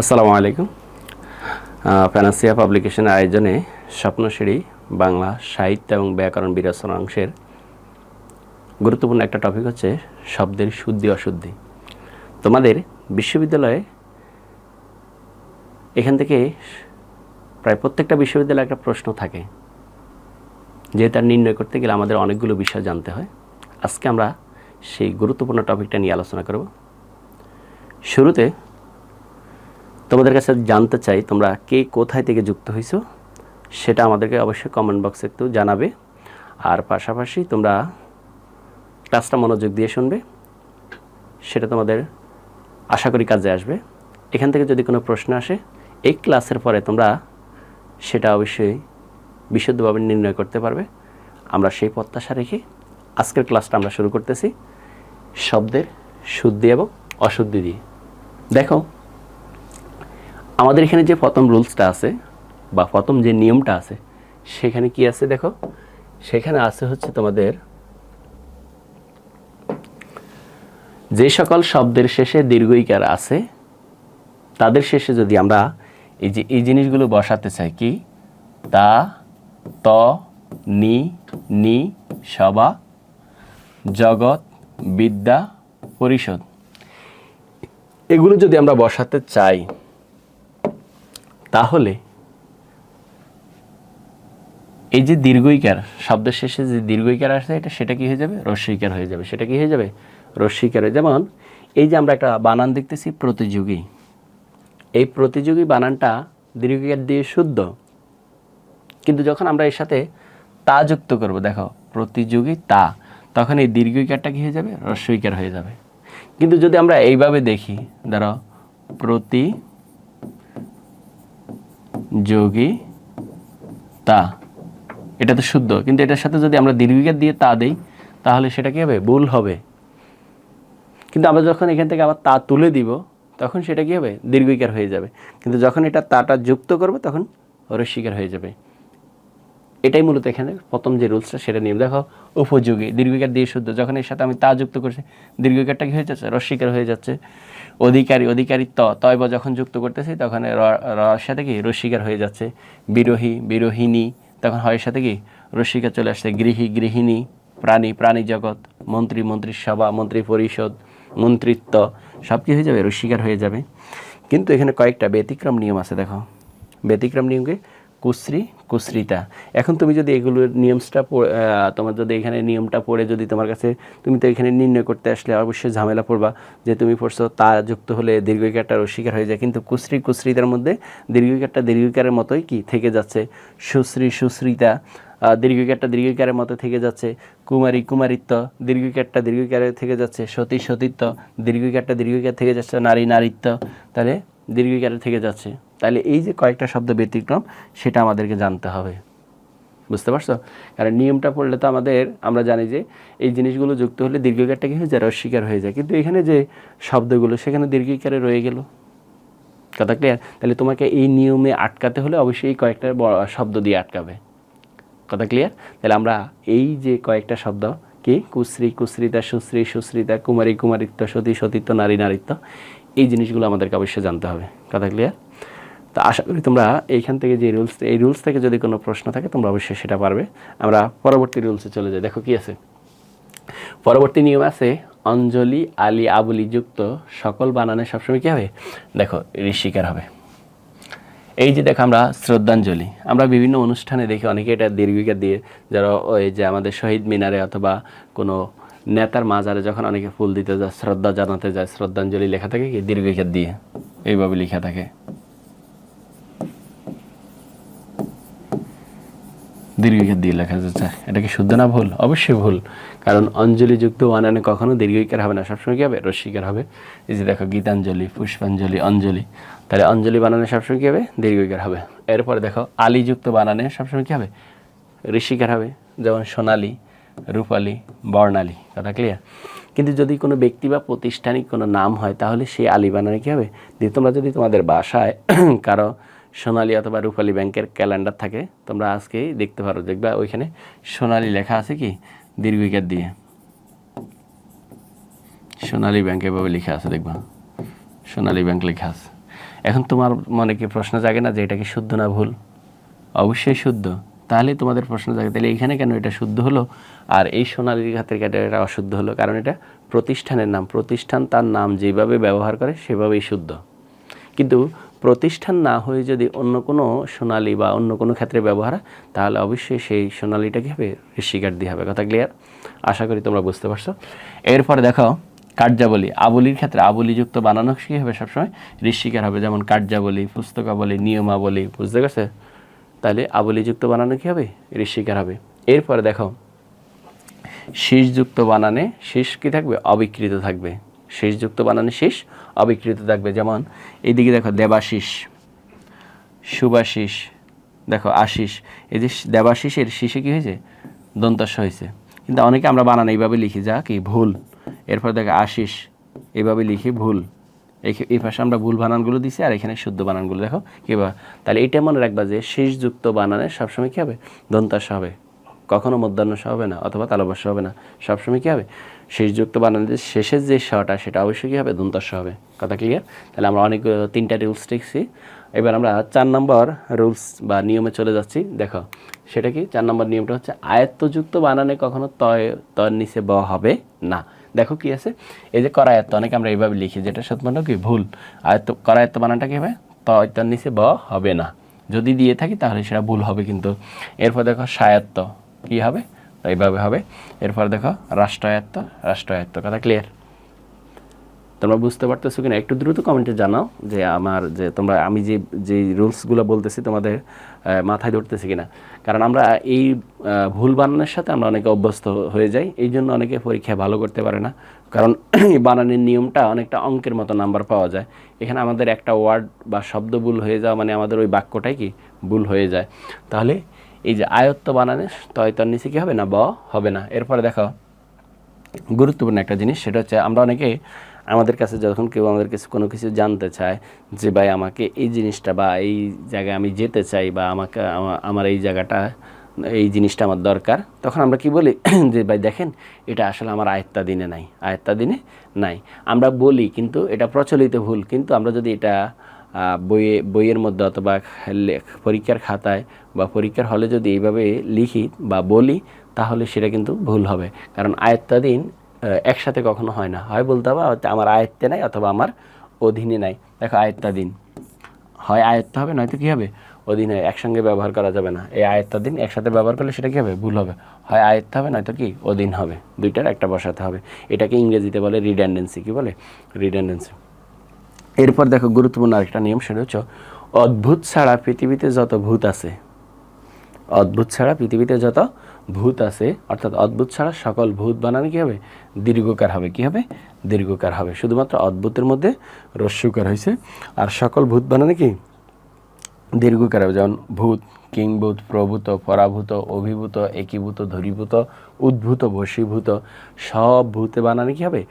আসসালামু আলাইকুম। ফ্যানান্সিয়া পাবলিকেশনের আয়োজনে স্বপ্নশিড়ি বাংলা সাহিত্য এবং ব্যাকরণ বিরচনা অংশের গুরুত্বপূর্ণ একটা টপিক হচ্ছে শব্দের শুদ্ধি, অশুদ্ধি। তোমাদের বিশ্ববিদ্যালয়ে এখান থেকে প্রায় প্রত্যেকটা বিশ্ববিদ্যালয়ে একটা প্রশ্ন থাকে, যে তার নির্ণয় করতে গেলে আমাদের অনেকগুলো বিষয় জানতে হয়। আজকে আমরা সেই গুরুত্বপূর্ণ টপিকটা নিয়ে আলোচনা করব। শুরুতে তোমাদের কাছে জানতে চাই, তোমরা কে কোথায় থেকে যুক্ত হয়েছো সেটা আমাদেরকে অবশ্যই কমেন্ট বক্সে একটু জানাবে। আর পাশাপাশি তোমরা ক্লাসটা মনোযোগ দিয়ে শুনবে, সেটা তোমাদের আশা করি কাজে আসবে। এখান থেকে যদি কোনো প্রশ্ন আসে, এই ক্লাসের পরে তোমরা সেটা অবশ্যই বিশুদ্ধভাবে নির্ণয় করতে পারবে। আমরা সেই প্রত্যাশা রেখে আজকের ক্লাসটা আমরা শুরু করতেছি, শব্দের শুদ্ধি এবং অশুদ্ধি দিয়ে। দেখো আমাদের এখানে যে প্রথম রুলসটা আছে বা প্রথম যে নিয়মটা আছে, সেখানে কি আছে দেখো? সেখানে আছে হচ্ছে তোমাদের যে সকল শব্দের শেষে দীর্ঘইকার আছে, তাদের শেষে যদি আমরা এই যে এই জিনিসগুলো বসাতে চাই কি? তা, ত, নি নি, সবা, জগৎ, বিদ্যা, পরিষদ। এগুলো যদি আমরা বসাতে চাই তাহলে এই যে দীর্ঘইকার, শব্দের শেষে যে দীর্ঘইকার আসে এটা, সেটা কি হয়ে যাবে? রস্বইকার হয়ে যাবে। সেটা কি হয়ে যাবে? রস্বইকার হয়ে যেমন এই যে আমরা একটা বানান দেখতেছি, প্রতিযোগী। এই প্রতিযোগী বানানটা দীর্ঘইকার দিয়ে শুদ্ধ। কিন্তু যখন আমরা এর সাথে তা যুক্ত করব, দেখো, প্রতিযোগী তা, তখন এই দীর্ঘইকারটা কি হয়ে যাবে? রস্বইকার হয়ে যাবে। কিন্তু যদি আমরা এইভাবে দেখি, ধরো, প্রতি তা। এটা তো শুদ্ধ, কিন্তু এটার সাথে যদি আমরা দীর্ঘিকার দিয়ে তা দেই, তাহলে সেটা কী হবে? ভুল হবে। কিন্তু আমরা যখন এখান থেকে আবার তা তুলে দিব, তখন সেটা কী হবে? দীর্ঘিকার হয়ে যাবে। কিন্তু যখন এটা তাটা যুক্ত করবে, তখন রস্বীকার হয়ে যাবে। এটাই মূলত এখানে প্রথম যে রুলসটা সেটা নিয়ম দেখো, উপযোগী, দীর্ঘিকার দিয়ে শুদ্ধ। যখন এর সাথে আমি তা যুক্ত করছি, দীর্ঘিকারটা কি হয়ে যাচ্ছে? রস্বীকার হয়ে যাচ্ছে। অধিকারী অধিকারী তয়ব যখন যুক্ত করতেছি, তখন র- রর সাথে কি? রস্বীকার হয়ে যাচ্ছে। বিরোহী বিরোহিনী তখন হয়ের সাথে কি? রস্বীকার চলে আসছে। গৃহী, গৃহিণী, প্রাণী প্রাণী জগৎ, মন্ত্রী মন্ত্রী সভা, মন্ত্রী পরিষদ, মন্ত্রিত্ব সব কি হয়ে যাবে রস্বীকার হয়ে যাবে। কিন্তু এখানে কয়েকটা ব্যতিক্রম নিয়ম আছে, দেখো। ব্যতিক্রম নিয়মকে কুশ্রী, কুশ্রিতা। এখন তুমি যদি এগুলোর নিয়মসটা তোমার যদি এখানে নিয়মটা পড়ে যদি তোমার কাছে তুমি তো এখানে নির্ণয় করতে আসলে অবশ্যই ঝামেলা পড়বা যে তুমি পড়ছো তা যুক্ত হলে দীর্ঘিকারটা অস্বীকার হয়ে যায়। কিন্তু কুশ্রী, কুশ্রিতার মধ্যে দীর্ঘিকারটা দীর্ঘিকারের মতোই কি থেকে যাচ্ছে? সুশ্রী, সুশ্রিতা দীর্ঘিকারটা দীর্ঘিকারের মতো থেকে যাচ্ছে। কুমারী, কুমারিত্ব, দীর্ঘিকারটা দীর্ঘিকারে থেকে যাচ্ছে। সতী, সতীত্ব, দীর্ঘিকারটা দীর্ঘিকার থেকে যাচ্ছে। নারী, নারীত্ব। তাহলে দীর্ঘিকারে থেকে যাচ্ছে। তাহলে এই যে কয়েকটা শব্দ ব্যতিক্রম, সেটা আমাদেরকে জানতে হবে। বুঝতে পারছ? কারণ নিয়মটা পড়লে তো আমাদের, আমরা জানি যে এই জিনিসগুলো যুক্ত হলে দীর্ঘিকারটা কি হয়ে যায়? অস্বীকার হয়ে যায়। কিন্তু এখানে যে শব্দগুলো, সেখানে দীর্ঘিকারে রয়ে গেল। কথা ক্লিয়ার তাহলে তোমাকে এই নিয়মে আটকাতে হলে অবশ্যই কয়েকটা শব্দ দিয়ে আটকাবে। কথা ক্লিয়ার তাহলে আমরা এই যে কয়েকটা শব্দ, কি? কুশ্রী, কুশ্রিতা, সুশ্রী, সুশ্রিতা, কুমারী, কুমারিত্ব, সতী, সতীত্ব, নারী, নারীত্ব এই জিনিসগুলো আমাদেরকে অবশ্যই জানতে হবে। কথা ক্লিয়ার তো আশা করি তোমরা এইখান থেকে যে রুলস এই রুলস থেকে যদি কোনো প্রশ্ন থাকে, তোমরা অবশ্যই সেটা পারবে। আমরা পরবর্তী রুলসে চলে যাই। দেখো কি আছে? পরবর্তী নিয়ম আছে, অঞ্জলি আলী আবুলি যুক্ত সকল বানানে সবসময় কী হবে? দেখো, ঋষিকার হবে। এই যে দেখো আমরা শ্রদ্ধাঞ্জলি। আমরা বিভিন্ন অনুষ্ঠানে দেখি অনেকে এটা দীর্ঘিকা দিয়ে, যারা ওই যে আমাদের শহীদ মিনারে অথবা কোনো নেতার মাজারে যখন অনেকে ফুল দিতে যায়, শ্রদ্ধা জানাতে যায়, শ্রদ্ধাঞ্জলি লেখা থাকে কি? দীর্ঘিকার দিয়ে। এইভাবে লেখা থাকে। দীর্ঘিকার দিয়ে লেখা যাচ্ছে এটা কি শুদ্ধ না ভুল? অবশ্যই ভুল। কারণ অঞ্জলিযুক্ত বানানে কখনো দীর্ঘিকার হবে না, সবসময় কী হবে? রস্বীকার হবে। এই যে দেখো, গীতাঞ্জলি, পুষ্পাঞ্জলি, অঞ্জলি। তাহলে অঞ্জলি বানানে সবসময় কী হবে? দীর্ঘিকার হবে। এরপরে দেখো, আলিযুক্ত বানানে সবসময় কী হবে? ঋষিকার হবে। যেমন সোনালী রূপালী বর্ণালী, কথা ক্লিয়ার কিন্তু যদি কোনো ব্যক্তি বা প্রতিষ্ঠানিক কোনো নাম হয়, তাহলে সেই আলী বানানে কী হবে? দিয়ে তোমরা যদি তোমাদের বাসায় কারও সোনালী অথবা রূপালী ব্যাংকের ক্যালেন্ডার থাকে, তোমরা আজকেই দেখতে পারো, দেখবা ওইখানে সোনালী লেখা আছে কি? দীর্ঘিকার দিয়ে। সোনালী ব্যাংক এভাবে লেখা আছে, দেখবা। সোনালী ব্যাংক লেখা আছে। এখন তোমার মনে কি প্রশ্ন জাগে না যে এটা কি শুদ্ধ না ভুল? অবশ্যই শুদ্ধ। তাহলে তোমাদের প্রশ্ন জাগে, তাহলে এখানে কেন এটা শুদ্ধ হলো? আর এই সোনালী কাটে এটা অশুদ্ধ হলো, কারণ এটা প্রতিষ্ঠানের নাম। প্রতিষ্ঠান তার নাম যেভাবে ব্যবহার করে, সেভাবেই শুদ্ধ। কিন্তু প্রতিষ্ঠান না হয়ে যদি অন্য কোনো সোনালী বা অন্য কোনো ক্ষেত্রে ব্যবহার তাহলে অবশ্যই সেই সোনালিটা কী হবে ঋষিকার দিয়ে হবে। কথা ক্লিয়ার আশা করি তোমরা বুঝতে পারছ। এরপর দেখো, কার্যাবলী। আবলির ক্ষেত্রে আবলিযুক্ত বানানো কী হবে সবসময়? ঋষিকার হবে, যেমন কার্যাবলী, পুস্তকাবলী, নিয়মাবলী, বুঝতে গেছে তাহলে আবলিযুক্ত বানানো কী হবে? ঋষিকার হবে। এরপরে দেখো, শীষযুক্ত বানানে শীষ কি থাকবে? অবিকৃত থাকবে। শীষযুক্ত বানানে শীষ অবিকৃত থাকবে। যেমন এইদিকে দেখো দেবাশিস সুবাশিস দেখো আশিস এই যে দেবাশিসের শীষে কি হয়েছে? দন্তস্য হয়েছে। কিন্তু অনেকে আমরা বানান এইভাবে লিখি, যা কি ভুল। এরপর দেখো আশিস এইভাবে লিখি ভুল। এই পাশে আমরা ভুল বানানগুলো দিছি, আর এখানে শুদ্ধ বানানগুলো দেখো কিবা তাহলে এটা মনে রাখবা যে শীষযুক্ত বানানে সবসময় কী হবে? দন্তাস্য হবে। কখনো মধ্যাহ্নস হবে না, অথবা তালবাস্য হবে না। সবসময় কী হবে? শেষযুক্ত বানানের শেষের যে শটা সেটা অবশ্যই কী হবে? দন্তাস্য হবে। কথা ক্লিয়ার তাহলে আমরা অনেক তিনটা রুলস শিখছি। এবার আমরা চার নম্বর রুলস বা নিয়মে চলে যাচ্ছি। দেখো, সেটা কি? চার নম্বর নিয়মটা হচ্ছে, আয়ত্তযুক্ত বানানে কখনো তয় তয়ের নিচে ব হবে না। দেখো কি আছে? এই যে করায়ত্ত, অনেকে আমরা এইভাবে লিখি যেটা সত্যমান্য কি? ভুল। আয়ত্ত, করায়ত্ত বানানটা কি হবে? তয়ত্তর নিচে ব হবে না। যদি দিয়ে থাকি তাহলে সেটা ভুল হবে কিন্তু। এরপর দেখো সায়ত্ত কি হবে? এইভাবে হবে। এরপর দেখো রাষ্ট্রায়ত্ত রাষ্ট্রায়ত্ত, কথা ক্লিয়ার তোমরা বুঝতে পারতেছো কিনা, একটু দ্রুত কমেন্টে জানাও যে আমার, যে তোমরা, আমি যে যে রুলসগুলো বলতেছি তোমাদের মাথায় ধরতেছি কিনা। কারণ আমরা এই ভুল বানানোর সাথে আমরা অনেকে অভ্যস্ত হয়ে যাই, এই জন্য অনেকে পরীক্ষায় ভালো করতে পারে না। কারণ এই বানানের নিয়মটা অনেকটা অঙ্কের মতো নাম্বার পাওয়া যায়। এখানে আমাদের একটা ওয়ার্ড বা শব্দ ভুল হয়ে যাওয়া মানে আমাদের ওই বাক্যটাই কি? ভুল হয়ে যায়। তাহলে এই যে আয়ত্ত বানানে তয়তার নিচে কি হবে না ব? হবে না। এরপরে দেখো, গুরুত্বপূর্ণ একটা জিনিস, সেটা হচ্ছে আমরা অনেকে আমাদের কাছে যখন কেউ আমাদের কাছে কোনো কিছু জানতে চায় যে ভাই আমাকে এই জিনিসটা বা এই জায়গায় আমি যেতে চাই বা আমাকে আমার এই জায়গাটা, এই জিনিসটা আমার দরকার, তখন আমরা কি বলি? যে ভাই দেখেন, এটা আসলে আমার আয়ত্তা দিনে নাই আয়ত্তা দিনে নাই। আমরা বলি কিন্তু এটা প্রচলিত ভুল, কিন্তু আমরা যদি এটা বইয়ে, বইয়ের মধ্যে অথবা পরীক্ষার খাতায় বা পরীক্ষার হলে যদি এইভাবে লিখি বা বলি, তাহলে সেটা কিন্তু ভুল হবে। কারণ আয়ত্তাধীন একসাথে কখনো হয় না। হয় বলতে হবে আমার আয়ত্তে নাই অথবা আমার অধীনে নাই। দেখো আয়ত্তাধীন হয় আয়ত্ত হবে, নয়তো কী হবে? অধীনে একসঙ্গে ব্যবহার করা যাবে না। এই আয়ত্তাধীন একসাথে ব্যবহার করলে সেটা কী হবে? ভুল হবে। হয় আয়ত্ত হবে, নয়তো কি? অধীন হবে। দুইটার একটা বসাতে হবে। এটাকে ইংরেজিতে বলে রিডেন্ডেন্সি কি বলে? রিডেন্ডেন্সি এরপর দেখো, গুরুত্বপূর্ণ আরেকটা নিয়ম, সেটা হচ্ছে, অদ্ভুত ছাড়া পৃথিবীতে যত ভূত আছে, অদ্ভুত ছাড়া পৃথিবীতে যত ভূত আছে, অর্থাৎ অদ্ভুত ছাড়া সকল ভূত বানানো কী হবে? দীর্ঘকার হবে। কী হবে? দীর্ঘকার হবে। শুধুমাত্র অদ্ভুতের মধ্যে রস্যকার হয়েছে। আর সকল ভূত বানানো কি? দীর্ঘকার হবে। যেমন ভূত, কিংভূত, প্রভূত, পরাভূত, অভিভূত, একীভূত ধরীভূত উদ্ভূত, বশীভূত, সব ভূতে বানানো কী হবে?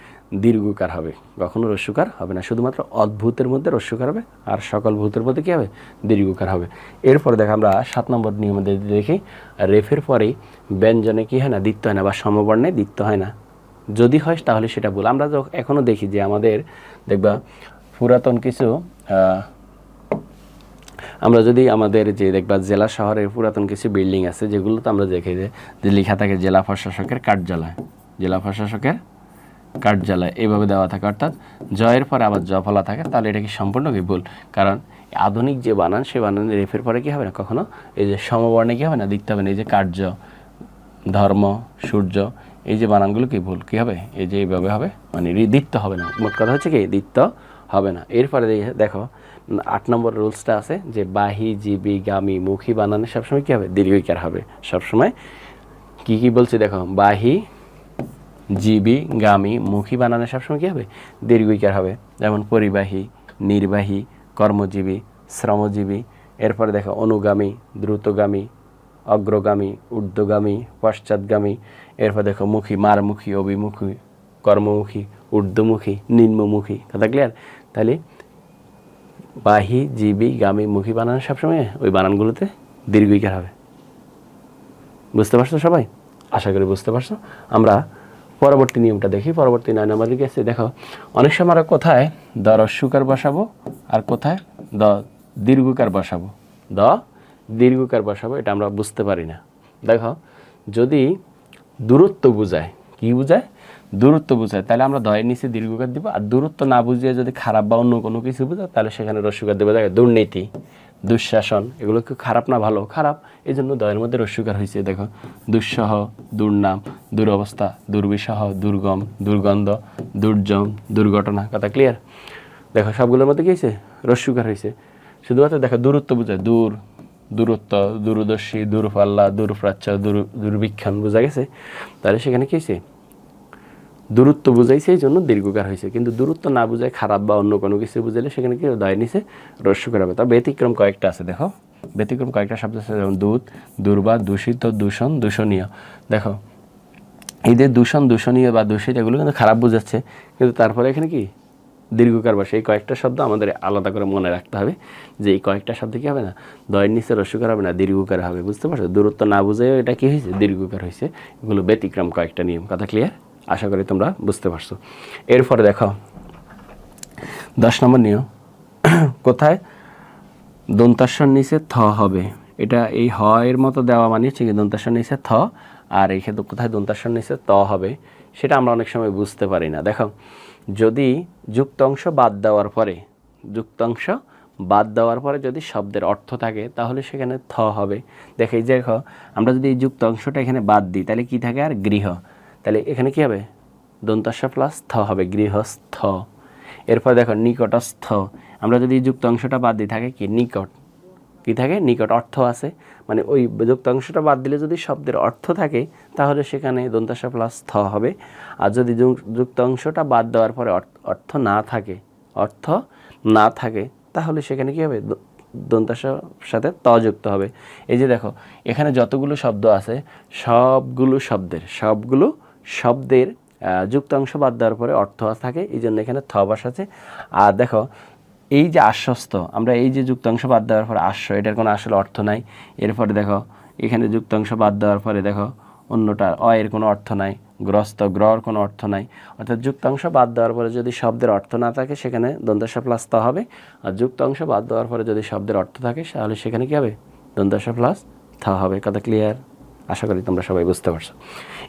দীর্ঘকার হবে। কখনো রস্যকার হবে না। শুধুমাত্র অদ্ভুতের মধ্যে রস্যকার হবে আর সকল ভূতের মধ্যে কী হবে? দীর্ঘকার হবে। এরপর দেখো আমরা সাত নম্বর নিয়মে দেখি, রেফের পরেই ব্যঞ্জনে কি হয় না? দিত্য হয় না বা সমবর্ণে দিত্য হয় না। যদি হয় তাহলে সেটা ভুল। আমরা এখনও দেখি যে আমাদের, দেখবা পুরাতন কিছু আমরা যদি আমাদের যে দেখবা জেলা শহরের পুরাতন কিছু বিল্ডিং আছে যেগুলো তো আমরা দেখি যে লেখা থাকে জেলা প্রশাসকের কার্যালয়। জেলা প্রশাসকের কার্যালয় এইভাবে দেওয়া থাকে, অর্থাৎ জয়ের পরে আবার জফলা থাকে, তাহলে এটা কি সম্পূর্ণ কি ভুল কারণ আধুনিক যে বানান সে বানানের রেফের পরে কি হবে না? কখনো এই যে সমবর্ণে কি হবে না? দিতে হবে না, এই যে কার্য, ধর্ম, সূর্য, এই যে বানানগুলো কি ভুল? কি হবে? এই যে এইভাবে হবে? মানে দিত্য হবে না। মোট কথা হচ্ছে কি দিত্য হবে না। এরপরে দেখো, আট নম্বর রুলসটা আছে যে বাহি, জিবি, গামি, মুখী বানানে সবসময় কি হবে? দীর্ঘিকার হবে। সবসময় কি কি বলছে, দেখো, বাহি জীবী, গামী, মুখী বানানে সবসময় কী হবে? দীর্ঘিকার হবে। যেমন পরিবাহী, নির্বাহী, কর্মজীবী, শ্রমজীবী। এরপরে দেখো, অনুগামী, দ্রুতগামী, অগ্রগামী, ঊর্ধ্বগামী, পশ্চাৎগামী। এরপর দেখো, মুখী, মারমুখী, অভিমুখী, কর্মমুখী, ঊর্ধ্বমুখী, নিম্নমুখী। কথা ক্লিয়ার তাহলে বাহি, জীবী, গামী, মুখী বানানো সবসময় ওই বানানগুলোতে দীর্ঘিকার হবে। বুঝতে পারছ সবাই? আশা করি বুঝতে পারছ। আমরা পরবর্তী নিয়মটা দেখি, পরবর্তী নয় নম্বর দিকে এসে দেখো, অনেক সময় আমরা কোথায় দর সুকার বসাবো আর কোথায় দ দীর্ঘকার বসাবো। দ দীর্ঘকার বসাবো, এটা আমরা বুঝতে পারি না। দেখো, যদি দূরত্ব বোঝায়, কি বোঝায়? দূরত্ব বোঝায়, তাহলে আমরা দয়ের নিচে দীর্ঘকার দিব, আর দূরত্ব না বুঝিয়ে যদি খারাপ বা অন্য কোনো কিছু বোঝায় তাহলে সেখানে রস্যকার দেবো। দেখো, দুর্নীতি। দুঃশাসন, এগুলো কি খারাপ না ভালো? খারাপ। এই জন্য দয়ের মধ্যে রস্যকার হয়েছে দেখো। দুঃসহ, দুর্নাম, দুরবস্থা, দুর্বিষহ, দুর্গম, দুর্গন্ধ দুর্জম দুর্ঘটনা। কথা ক্লিয়ার দেখো, সবগুলোর মধ্যে কী হয়েছে? রস্যকার হয়েছে। শুধুমাত্র দেখো, দূরত্ব বোঝায় দূর, দূরত্ব, দূরদর্শী, দূরপাল্লা, দূরপ্রাচ্য, দূর, দুর্বিক্ষণ বোঝা গেছে। তাহলে সেখানে কী হয়েছে? দূরত্ব বুঝাইছে, এই জন্য দীর্ঘকার হয়েছে। কিন্তু দূরত্ব না বুঝায় খারাপ বা অন্য কোনো কিছু বুঝাইলে সেখানে কি দয় নিচে রস্যকার হবে। তা ব্যতিক্রম কয়েকটা আছে, দেখো। ব্যতিক্রম কয়েকটা শব্দ আছে, যেমন দুধ দুর্বা, দূষিত, দূষণ, দূষণীয়। দেখো, এই যে দূষণ, দূষণীয় বা দূষিত, এগুলো কিন্তু খারাপ বোঝাচ্ছে। কিন্তু তারপরে এখানে কি? দীর্ঘকার বসে। এই কয়েকটা শব্দ আমাদের আলাদা করে মনে রাখতে হবে যে এই কয়েকটা শব্দ কি হবে না? দয়ের নিচে রস্যকার হবে না, দীর্ঘকার হবে। বুঝতে পারছ? দূরত্ব না বুঝেও এটা কি হয়েছে? দীর্ঘকার হয়েছে। এগুলো ব্যতিক্রম কয়েকটা নিয়ম। কথা ক্লিয়ার আশা করি তোমরা বুঝতে পারছ। এরপরে দেখো, দশ নম্বর নিয়ম। কোথায়? দন্তাস্বর নিচে থ হবে। এটা এই হ এর মতো দেওয়া মানে হচ্ছে কি দন্তাস্বর নিচে থ, আর এই ক্ষেত্রে কোথায় দন্তাস্বর নিচে ত হবে, সেটা আমরা অনেক সময় বুঝতে পারি না। দেখো, যদি যুক্ত অংশ বাদ দেওয়ার পরে, যুক্ত অংশ বাদ দেওয়ার পরে যদি শব্দের অর্থ থাকে, তাহলে সেখানে থ হবে। দেখে দেখো, আমরা যদি এই যুক্ত অংশটা এখানে বাদ দিই, তাহলে কি থাকে? আর গৃহ। তাহলে এখানে কি হবে? দন্তাস্ব প্লাস থ হবে, গৃহস্থ। এরপর দেখো, নিকটস্থ। আমরা যদি যুক্ত অংশটা বাদ দিই, থাকে কি? নিকট। কি থাকে? নিকট অর্থ আছে। মানে ওই যুক্ত অংশটা বাদ দিলে যদি শব্দের অর্থ থাকে, তাহলে সেখানে দন্তাস্ব প্লাস থ হবে। আর যদি যুক- যুক্ত অংশটা বাদ দেওয়ার পরে অর্থ- না থাকে, অর্থ না থাকে, তাহলে সেখানে কি হবে? দ- দন্তাস্বর সাথে ত যুক্ত হবে। এই যে দেখো, এখানে যতগুলো শব্দ আছে, সবগুলো শব্দের, সবগুলো শব্দের যুক্তাংশ বাদ দেওয়ার পরে অর্থ থাকে এই জন্য এখানে থ বসাছে। আর দেখো, এই যে আশ্বস্ত, আমরা এই যে যুক্তাংশ বাদ দেওয়ার পরে আশ্ব এটার কোনো আসলে অর্থ নাই। এরপরে দেখো, এখানে যুক্তাংশ বাদ দেওয়ার পরে দেখো, অন্যটার অ এর কোনো অর্থ নাই, গ্রস্ত গ্রহর কোনো অর্থ নাই। অর্থাৎ যুক্তাংশ বাদ দেওয়ার পরে যদি শব্দের অর্থ না থাকে, সেখানে দন্তাস্ব প্লাস তা হবে। আর যুক্তাংশ বাদ দেওয়ার পরে যদি শব্দের অর্থ থাকে, তাহলে সেখানে কী হবে? দন্তাস্ব প্লাস থা হবে। কথা ক্লিয়ার আশা করি তোমরা সবাই বুঝতে পারছ।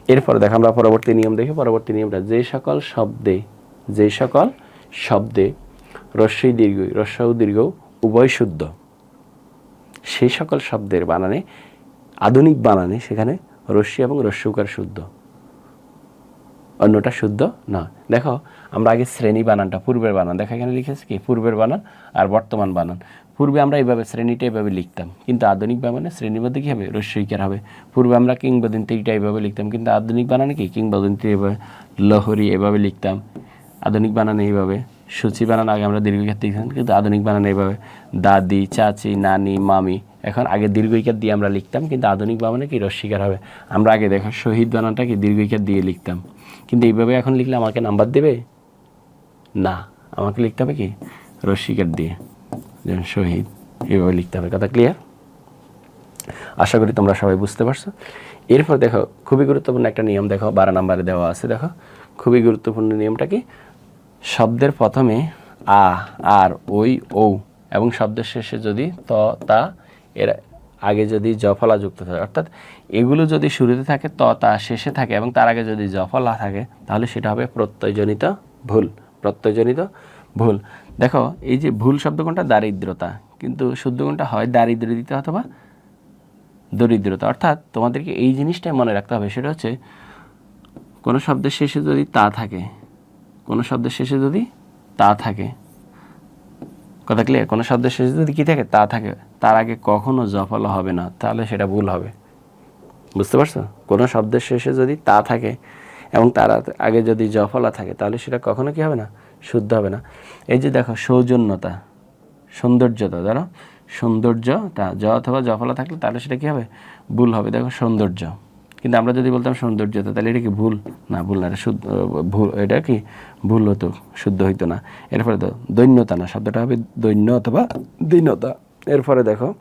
এরপরে দেখো, আমরা পরবর্তী নিয়ম দেখি। পরবর্তী নিয়মটা, যে সকল শব্দে, যে সকল শব্দে রস্যই দীর্ঘ রস্য দীর্ঘ, উভয় শুদ্ধ। সেই সকল শব্দের বানানে, আধুনিক বানানে সেখানে রস্যি এবং রস্যকার শুদ্ধ। অন্যটা শুদ্ধ না। দেখো, আমরা আগে শ্রেণি বানানটা, পূর্বের বানান। দেখো এখানে লিখেছি কি? পূর্বের বানান আর বর্তমান বানান। পূর্বে আমরা এইভাবে শ্রেণীটা এইভাবে লিখতাম, কিন্তু আধুনিক বানানে শ্রেণির কী হবে? রস্যইকার হবে। পূর্বে আমরা কিংবদন্তিটা এইভাবে লিখতাম, কিন্তু আধুনিক বানানে কি? কিংবদন্তি এভাবে, লহরি এভাবে লিখতাম, আধুনিক বানানে এইভাবে সূচি বানান আগে আমরা দীর্ঘিকার লিখতাম, কিন্তু আধুনিক বানানে এইভাবে দাদি, চাচি, নানি, মামি, এখন আগে দীর্ঘিকার দিয়ে আমরা লিখতাম, কিন্তু আধুনিক বানানে কি? রস্বীকার হবে। আমরা আগে দেখো শহীদ বানানটা কি? দীর্ঘিকার দিয়ে লিখতাম। কিন্তু এইভাবে এখন লিখলে আমাকে নাম্বার দেবে? না। আমাকে লিখতে হবে কি? রস্বীকার দিয়ে। যেমন শহীদ এইভাবে লিখতে হবে কথা ক্লিয়ার আশা করি তোমরা সবাই বুঝতে পারছ। এরপর দেখো, খুবই গুরুত্বপূর্ণ একটা নিয়ম দেখো, বারো নম্বরে দেওয়া আছে, দেখো। খুবই গুরুত্বপূর্ণ নিয়মটা কি? শব্দের প্রথমে আ, আর, ওই ও এবং শব্দের শেষে যদি ত, তা, এর আগে যদি জফলা যুক্ত থাকে। অর্থাৎ এগুলো যদি শুরুতে থাকে, ত, তা শেষে থাকে এবং তার আগে যদি জফলা থাকে, তাহলে সেটা হবে প্রত্যয়জনিত ভুল। প্রত্যয়জনিত ভুল। দেখো, এই যে ভুল শব্দ কোনটা? দারিদ্রতা। কিন্তু শুদ্ধ কোনটা হয় দিতে অথবা দরিদ্রতা। অর্থাৎ তোমাদেরকে এই জিনিসটাই মনে রাখতে হবে, সেটা হচ্ছে কোনো শব্দের শেষে যদি তা থাকে, কোনো শব্দের শেষে যদি তা থাকে, কথা ক্লিয়ার কোনো শব্দের শেষে যদি কী থাকে, তা থাকে, তার আগে কখনো জফলা হবে না, তাহলে সেটা ভুল হবে। বুঝতে পারছ? কোনো শব্দের শেষে যদি তা থাকে এবং তার আগে যদি জফলা থাকে, তাহলে সেটা কখনো কি হবে না? শুদ্ধ হবে না। এই যে দেখো, সৌজন্যতা, সৌন্দর্যতা, জানো? সৌন্দর্যতা, জ অথবা জফলা থাকলে তাহলে সেটা কি হবে? ভুল হবে। দেখো, সৌন্দর্য। কিন্তু আমরা যদি বলতাম সৌন্দর্যতা, তাহলে এটা কি ভুল? না ভুল না, এটা শুদ্ধ, ভুল, এটা কি? ভুল হতো, শুদ্ধ হইতো না। এরপরে তো, দৈন্যতা না, শব্দটা হবে দৈন্য অথবা দীনতা। এরপরে দেখো,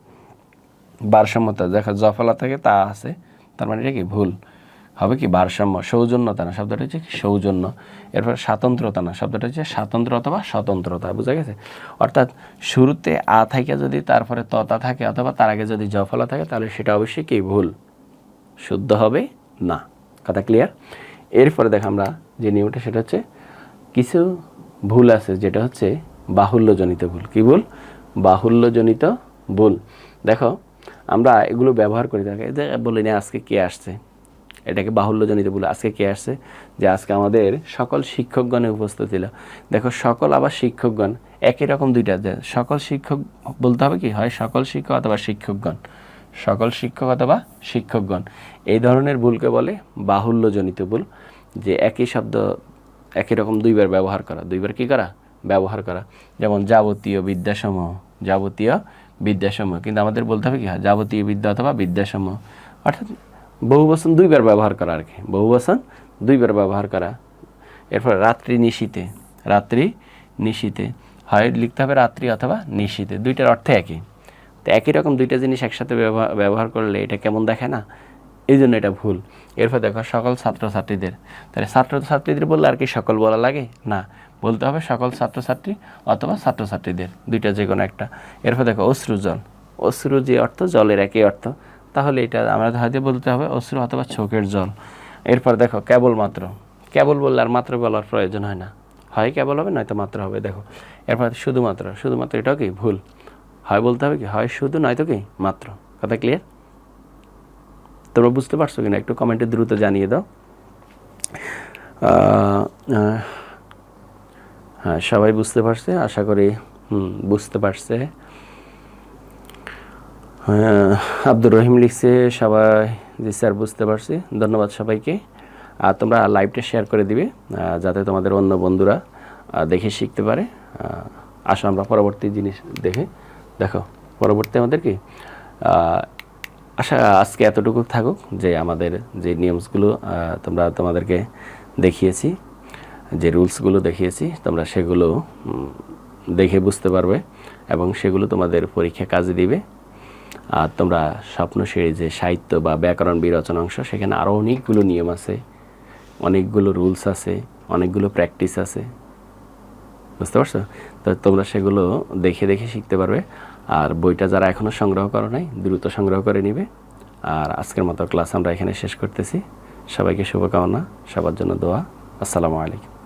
ভারসাম্যতা, দেখা, জফলা থাকে, তা আছে। তার মানে এটা কি? ভুল। হবে কি ভারসাম্য? সৌজন্যতা না? শব্দটা হচ্ছে কি? সৌজন্য। এরপর স্বাতন্ত্রতা না? শব্দটা হচ্ছে স্বাতন্ত্র অথবা স্বতন্ত্রতা, বুঝা গেছে? অর্থাৎ শুরুতে আ থাকে যদি, তারপরে ততা থাকে অথবা তার আগে যদি জফলা থাকে, তাহলে সেটা অবশ্যই কি? ভুল। শুদ্ধ হবে না। কথা ক্লিয়ার এরপরে দেখ আমরা যে নিয়মটা, সেটা হচ্ছে কিছু ভুল আছে, যেটা হচ্ছে বাহুল্যজনিত ভুল। কি ভুল? বাহুল্যজনিত ভুল। দেখো, আমরা এগুলো ব্যবহার করে। থাকি বলি না, আজকে কে আসছে? এটাকে বাহুল্যজনিত ভুল আজকে কে আসছে? যে আজকে আমাদের সকল শিক্ষকগণে উপস্থিত ছিল। দেখো, সকল আবার শিক্ষকগণ একই রকম দুইটা। সকল শিক্ষক বলতে হবে কি? হয় সকল শিক্ষক অথবা শিক্ষকগণ। সকল শিক্ষক অথবা শিক্ষকগণ। এই ধরনের ভুলকে বলে বাহুল্যজনিত ভুল। যে একই শব্দ, একই রকম দুইবার ব্যবহার করা। দুইবার কি করা? ব্যবহার করা। যেমন যাবতীয় বিদ্যাসমূহ যাবতীয় বিদ্যাসমূহ। কিন্তু আমাদের বলতে হবে কি? হয় যাবতীয় বিদ্যা অথবা বিদ্যাসমূহ। অর্থাৎ বহু বচন দুইবার ব্যবহার করা আর কি। বহু বচন দুইবার ব্যবহার করা। এরপর রাত্রি নিশীতে রাত্রি নিশীতে। হয় লিখতে হবে রাত্রি অথবা নিশীতে। দুইটার অর্থে একই। তো একই রকম দুইটা জিনিস একসাথে ব্যবহার করলে এটা কেমন দেখে না? এই জন্য এটা ভুল। এরপর দেখো সকল ছাত্রছাত্রীদের। তাহলে ছাত্রছাত্রীদের বললে আর কি সকল বলা লাগে? না। বলতে হবে সকল ছাত্রছাত্রী অথবা ছাত্রছাত্রীদের। দুইটা যে কোনো একটা। এরপর দেখো অশ্রু জল অশ্রু যে অর্থ? জলের একই অর্থ। তাহলে এটা আমরা হয়তো বলতে হবে অশ্রু অথবা চোখের জল। এরপর দেখো কেবলমাত্র কেবল বললে আর মাত্র বলার প্রয়োজন হয় না। হয় কেবল হবে, নয়তো মাত্র হবে, দেখো। এরপর শুধুমাত্র শুধুমাত্র এটাও কি? ভুল। হয় বলতে হবে কি? হয় শুধু, নয়তো কি? মাত্র। কথা ক্লিয়ার তোমরা বুঝতে পারছ কিনা? একটু কমেন্টে দ্রুত জানিয়ে দাও। হ্যাঁ সবাই বুঝতে পারছে? আশা করি, হুম, বুঝতে পারছে। আব্দুর রহিম লিখছে, সবাই জি স্যার বুঝতে পারছি। ধন্যবাদ সবাইকে। আর তোমরা লাইভটা শেয়ার করে দিবে যাতে তোমাদের অন্য বন্ধুরা দেখে শিখতে পারে। আসো আমরা পরবর্তী জিনিস দেখে। দেখো, পরবর্তী আমাদের কি আশা আজকে এতটুকু থাকুক যে আমাদের যে নিয়মসগুলো তোমরা তোমাদেরকে দেখিয়েছি, যে রুলসগুলো দেখিয়েছি, তোমরা সেগুলো দেখে বুঝতে পারবে এবং সেগুলো তোমাদের পরীক্ষা কাজে দিবে। তোমরা স্বপ্নশিরি যে সাহিত্য বা ব্যাকরণ বিরচন অংশ, সেখানে আরও অনেকগুলো নিয়ম আছে, অনেকগুলো রুলস আছে, অনেকগুলো প্র্যাকটিস আছে। বুঝতে পারছ? তো তোমরা সেগুলো দেখে দেখে শিখতে পারবে। আর বইটা যারা এখনও সংগ্রহ করো নাই, দ্রুত সংগ্রহ করে নিবে। আর আজকের মতো ক্লাস আমরা এখানে শেষ করতেছি। সবাইকে শুভকামনা, সবার জন্য দোয়া। আসসালামু আলাইকুম।